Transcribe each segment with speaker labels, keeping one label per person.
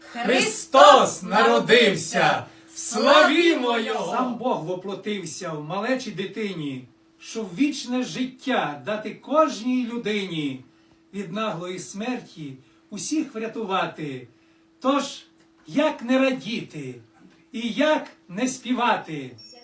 Speaker 1: Христос народився! Славімо Його!
Speaker 2: Сам Бог воплотився в малечій дитині, щоб вічне життя дати кожній людині, від наглої смерті усіх врятувати. Тож, як не радіти і як не співати?
Speaker 3: Це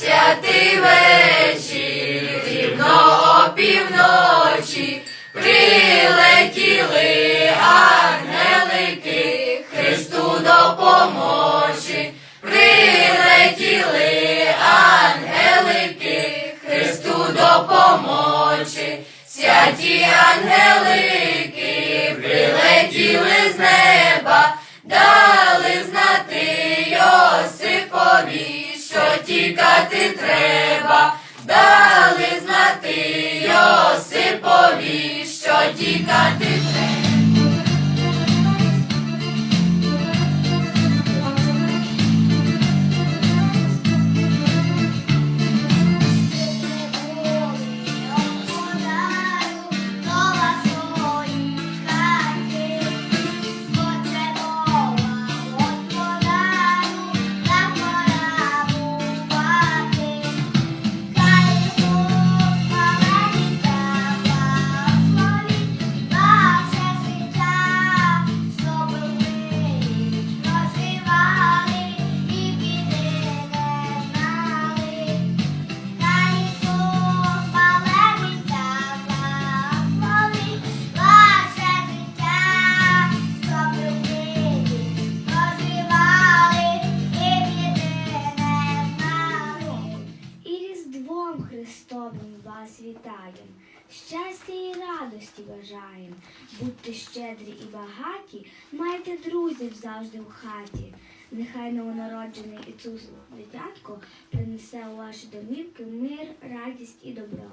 Speaker 3: святий вечір, рівно опівночі, прилетіли ангелики, Христу допомочі, прилетіли ангелики, Христу допомочі, святі ангелики, прилетіли з неба, дали знати Йосипові, що тікати треба, дали знати Йосипові, що тікати
Speaker 4: Христовим вас вітаєм, щастя і радості бажаєм. Будьте щедрі і багаті, майте друзів завжди в хаті. Нехай новонароджений Ісус дитятко принесе у ваші домівки мир, радість і добро.